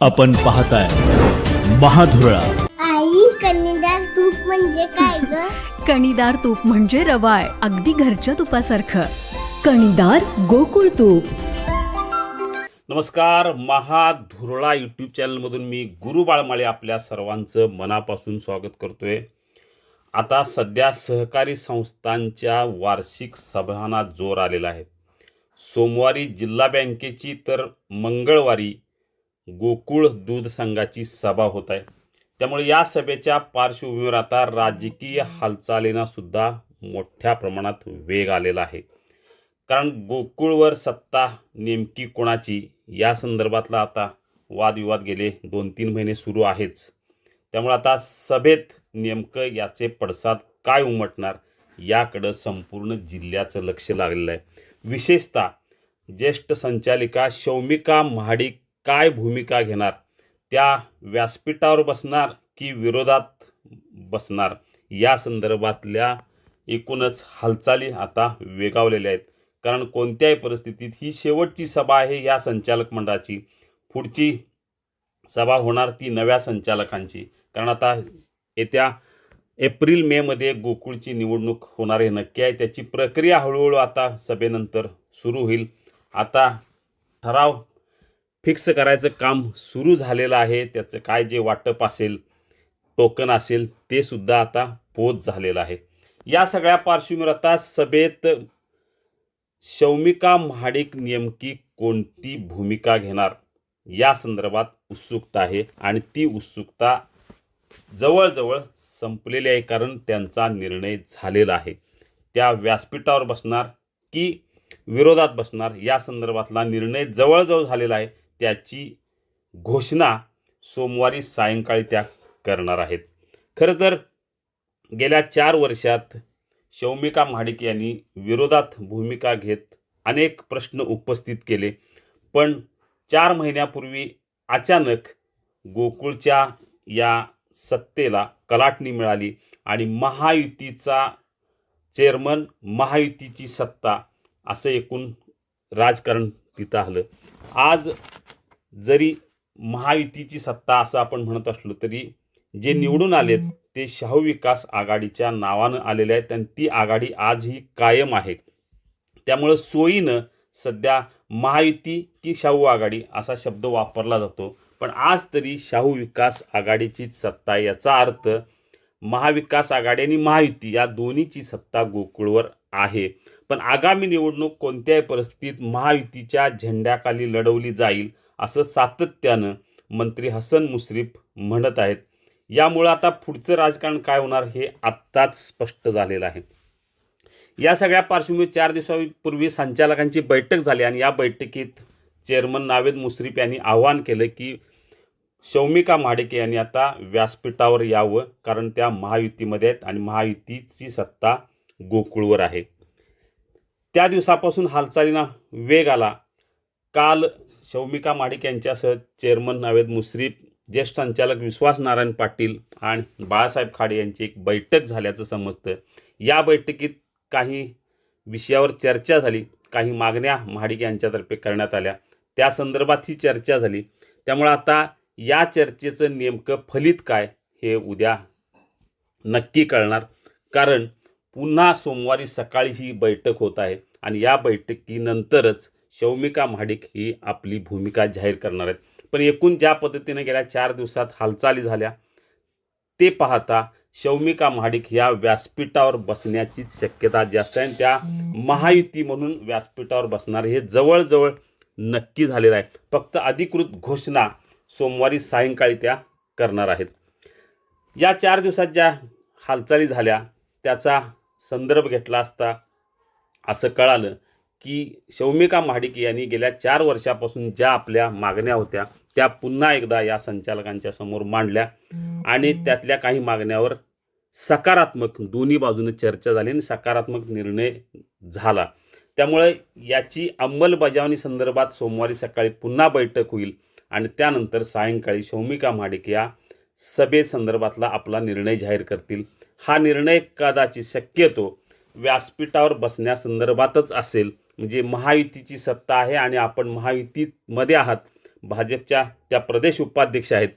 आपण पाहताय महाधुरळा. आई कन्नडार तूप म्हणजे काय ग? कणीदार तूप म्हणजे रवाळ अगदी घरच्या तुपासारखं. कणीदार गोकुळ तूप. नमस्कार महाधुरळा यूट्यूब चॅनलमधून मी गुरु बाळमाळे आपल्या सर्वांचं मनापासून स्वागत करतोय. आता सध्या सहकारी संस्थांच्या वार्षिक सभांना जोर आलेला आहे. सोमवारी जिल्हा बँकेची तर मंगळवारी गोकुळ दूध संघाची सभा होत आहे. त्यामुळे या सभेच्या पार्श्वभूमीवर आता राजकीय हालचालींना सुद्धा मोठ्या प्रमाणात वेग आलेला आहे. कारण गोकुळवर सत्ता नेमकी कोणाची? या संदर्भातला आता वादविवाद गेले दोन तीन महिने सुरू आहेच. त्यामुळे आता सभेत नेमकं याचे पडसाद काय उमटणार याकडं संपूर्ण जिल्ह्याचं लक्ष लागलेलं आहे. विशेषतः ज्येष्ठ संचालिका शौमिका महाडिक काय भूमिका घेणार? त्या व्यासपीठावर बसणार की विरोधात बसणार? या संदर्भातल्या एकूणच हालचाली आता वेगावलेल्या आहेत. कारण कोणत्याही परिस्थितीत ही शेवटची सभा आहे या संचालक मंडळाची. पुढची सभा होणार ती नव्या संचालकांची. कारण आता येत्या एप्रिल मेमध्ये गोकुळची निवडणूक होणार हे नक्की आहे. त्याची प्रक्रिया हळूहळू आता सभेनंतर सुरू होईल. आता ठराव फिक्स करायचं काम सुरू झालेलं आहे त्याचं काय जे वाटप असेल टोकन असेल ते सुद्धा आता पोच झालेलं आहे. या सगळ्या पार्श्वभूमीवर आता सभेत शौमिका महाडिक नेमकी कोणती भूमिका घेणार? या संदर्भात उत्सुकता आहे आणि ती उत्सुकता जवळजवळ संपलेली आहे कारण त्यांचा निर्णय झालेला आहे. त्या व्यासपीठावर बसणार की विरोधात बसणार या संदर्भातला निर्णय जवळजवळ झालेला आहे. त्याची घोषणा सोमवारी सायंकाळी त्या करणार आहेत. खरं तर गेल्या चार वर्षात शौमिका महाडिक यांनी विरोधात भूमिका घेत अनेक प्रश्न उपस्थित केले पण चार महिन्यापूर्वी अचानक गोकुळच्या या सत्तेला कलाटणी मिळाली आणि महायुतीचा चेअरमन महायुतीची सत्ता असं एकूण राजकारण तिथं आलं. आज जरी महायुतीची सत्ता असं आपण म्हणत असलो तरी जे निवडून आलेत ते शाहू विकास आघाडीच्या नावानं आलेले आहेत आणि ती आघाडी आजही कायम आहे. त्यामुळं सोयीनं सध्या महायुती की शाहू आघाडी असा शब्द वापरला जातो. पण आज तरी शाहू विकास आघाडीचीच सत्ता. याचा अर्थ महाविकास आघाडी आणि महायुती या दोन्हीची सत्ता गोकुळवर आहे. पण आगामी निवडणूक कोणत्याही परिस्थितीत महायुतीच्या झेंड्याखाली लढवली जाईल असं सातत्यानं मंत्री हसन मुश्रीफ म्हणत आहेत. यामुळं आता पुढचं राजकारण काय होणार हे आत्ताच स्पष्ट झालेलं आहे. या सगळ्या पार्श्वभूमीवर चार दिवसापूर्वी संचालकांची बैठक झाली आणि या बैठकीत चेअरमन नावेद मुश्रीफ यांनी आवाहन केलं की शौमिका महाडिके यांनी आता व्यासपीठावर यावं कारण त्या महायुतीमध्ये आहेत आणि महायुतीची सत्ता गोकुळवर आहे. त्या दिवसापासून हालचालींना वेग आला. काल शौमिका माडिक यांच्यासह चेअरमन नावेद मुश्रीफ ज्येष्ठ संचालक विश्वास नारायण पाटील आणि बाळासाहेब खाडे यांची एक बैठक झाल्याचं समजतं. या बैठकीत काही विषयावर चर्चा झाली. काही मागण्या महाडिक यांच्यातर्फे करण्यात आल्या. त्या संदर्भात ही चर्चा झाली. त्यामुळे आता या चर्चेचं नेमकं फलित काय हे उद्या नक्की कळणार. कारण पुन्हा सोमवारी सकाळी ही बैठक होत आहे आणि या बैठकीनंतरच शौमिका महाडिक ही आपली भूमिका जाहीर करणार आहेत. पण एकूण ज्या पद्धतीने गेल्या चार दिवसात हालचाली झाल्या ते पाहता शौमिका महाडिक या व्यासपीठावर बसण्याची शक्यता जास्त आहे आणि त्या महायुती म्हणून व्यासपीठावर बसणार हे जवळजवळ नक्की झालेलं आहे. फक्त अधिकृत घोषणा सोमवारी सायंकाळी त्या करणार आहेत. या चार दिवसात ज्या हालचाली झाल्या त्याचा संदर्भ घेतला असता असं कळालं की शौमिका महाडिक यांनी गेल्या चार वर्षापासून ज्या आपल्या मागण्या होत्या त्या पुन्हा एकदा या संचालकांच्या समोर मांडल्या आणि त्यातल्या काही मागण्यावर सकारात्मक दोन्ही बाजूने चर्चा झाली आणि सकारात्मक निर्णय झाला. त्यामुळे याची अंमलबजावणी संदर्भात सोमवारी सकाळी पुन्हा बैठक होईल आणि त्यानंतर सायंकाळी शौमिका महाडिक या सभेसंदर्भातला आपला निर्णय जाहीर करतील. हा निर्णय कदाचित शक्यतो व्यासपीठावर बसण्यासंदर्भातच असेल. म्हणजे महायुतीची सत्ता आहे आणि आपण महायुतीमध्ये आहात. भाजपच्या त्या प्रदेश उपाध्यक्ष आहेत.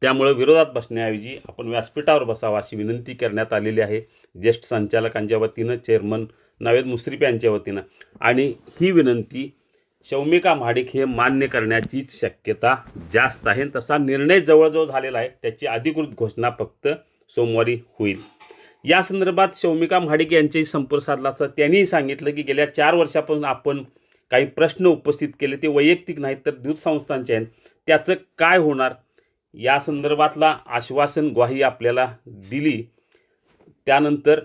त्यामुळं विरोधात बसण्याऐवजी आपण व्यासपीठावर बसावं अशी विनंती करण्यात आलेली आहे. ज्येष्ठ संचालकांच्या वतीनं चेअरमन नावेद मुश्रीफ यांच्या वतीनं. आणि ही विनंती शौमिका महाडिक हे मान्य करण्याचीच शक्यता जास्त आहे. तसा निर्णय जवळजवळ झालेला आहे. त्याची अधिकृत घोषणा फक्त सोमवारी होईल. या संदर्भात शौमिका महाडिक यांच्याही संपर्क साधला असता त्यांनीही सांगितलं की गेल्या चार वर्षापासून आपण काही प्रश्न उपस्थित केले. ते वैयक्तिक नाहीत तर दूध संस्थांचे आहेत. त्याचं काय होणार? या संदर्भातला आश्वासन ग्वाही आपल्याला दिली. त्यानंतर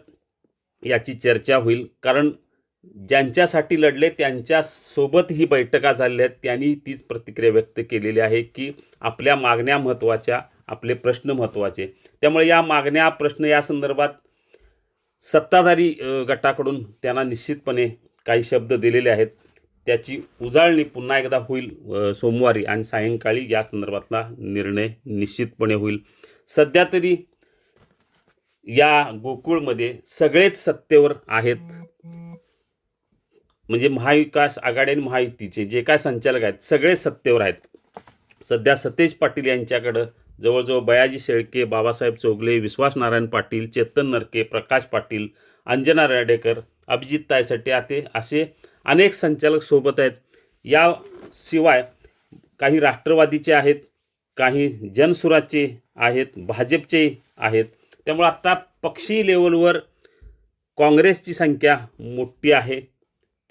याची चर्चा होईल. कारण ज्यांच्यासाठी लढले त्यांच्यासोबत ही बैठका झालेल्या आहेत. त्यांनी तीच प्रतिक्रिया व्यक्त केलेली आहे की आपल्या मागण्या महत्त्वाच्या आपले प्रश्न महत्त्वाचे. त्यामुळे या मागण्या प्रश्न या संदर्भात सत्ताधारी गटाकडून त्यांना निश्चितपणे काही शब्द दिलेले आहेत. त्याची उजाळणी पुन्हा एकदा होईल सोमवारी आणि सायंकाळी या संदर्भातला निर्णय निश्चितपणे होईल. सध्या तरी या गोकुळमध्ये सगळेच सत्तेवर आहेत. म्हणजे महाविकास आघाडी आणि महायुतीचे जे काय संचालक आहेत सगळे सत्तेवर आहेत. सध्या सतेज पाटील यांच्याकडं जवळजवळ बयाजी शेळके बाबासाहेब चोगले विश्वास नारायण पाटील चेतन नरके प्रकाश पाटील अंजना राडेकर अभिजित तायसाठी आते असे अनेक संचालक सोबत आहेत. याशिवाय काही राष्ट्रवादीचे आहेत काही जनसुराचे आहेत भाजपचे आहेत. त्यामुळे आत्ता पक्षी लेवलवर काँग्रेसची संख्या मोठी आहे.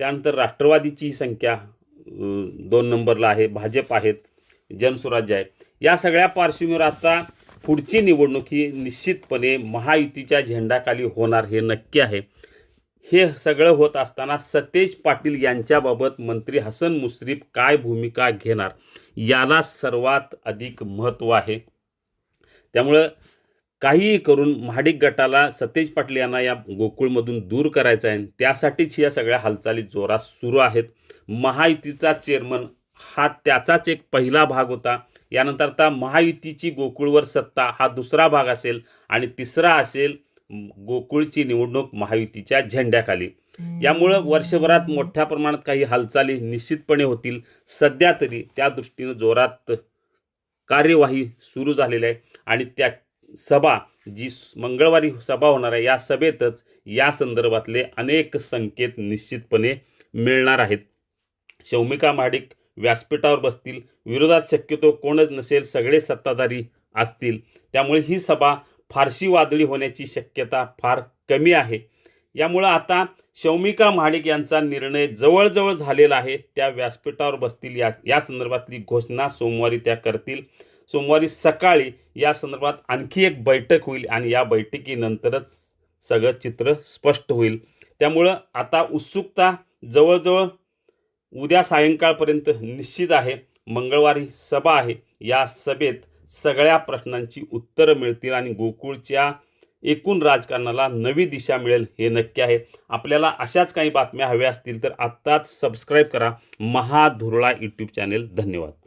त्यानंतर राष्ट्रवादीची संख्या दोन नंबरला आहे भाजप आहेत जनसुराज्य आहे. या सगळ्या पार्श्वभूमीवर आता पुढची निवडणूक ही निश्चितपणे महायुतीच्या झेंडाखाली होणार हे नक्की आहे. हे सगळं होत असताना सतेज पाटील यांच्याबाबत मंत्री हसन मुश्रीफ काय भूमिका घेणार? याला सर्वात अधिक महत्त्व आहे. त्यामुळं काहीही करून महाडिक गटाला सतेज पाटील यांना या गोकुळमधून दूर करायचं आहे. त्यासाठीच या सगळ्या हालचाली जोरात सुरू आहेत. महायुतीचा चेअरमन हा त्याचाच एक पहिला भाग होता. यानंतर आता महायुतीची गोकुळवर सत्ता हा दुसरा भाग असेल आणि तिसरा असेल गोकुळची निवडणूक महायुतीच्या झेंड्याखाली. यामुळं वर्षभरात मोठ्या प्रमाणात काही हालचाली निश्चितपणे होतील. सध्या तरी त्या दृष्टीनं जोरात कार्यवाही सुरू झालेली आहे आणि त्या सभा जी मंगळवारी सभा होणार आहे या सभेतच या संदर्भातले अनेक संकेत निश्चितपणे मिळणार आहेत. शौमिका महाडिक व्यासपीठावर बसतील. विरोधात शक्यतो कोणच नसेल सगळे सत्ताधारी असतील. त्यामुळे ही सभा फारशी वादळी होण्याची शक्यता फार कमी आहे. यामुळं आता शौमिका महाडिक यांचा निर्णय जवळजवळ झालेला आहे. त्या व्यासपीठावर बसतील. या या संदर्भातली घोषणा सोमवारी त्या करतील. सोमवारी सकाळी या संदर्भात आणखी एक बैठक होईल आणि या बैठकीनंतरच सगळं चित्र स्पष्ट होईल. त्यामुळं आता उत्सुकता जवळजवळ उद्या सायंकाळपर्यंत निश्चित आहे. मंगळवारी सभा आहे. या सभेत सगळ्या प्रश्नांची उत्तरं मिळतील आणि गोकुळच्या एकूण राजकारणाला नवी दिशा मिळेल हे नक्की आहे. आपल्याला अशाच काही बातम्या हव्या असतील तर आत्ताच सबस्क्राईब करा. महाधुरळा यूट्यूब चॅनेल धन्यवाद.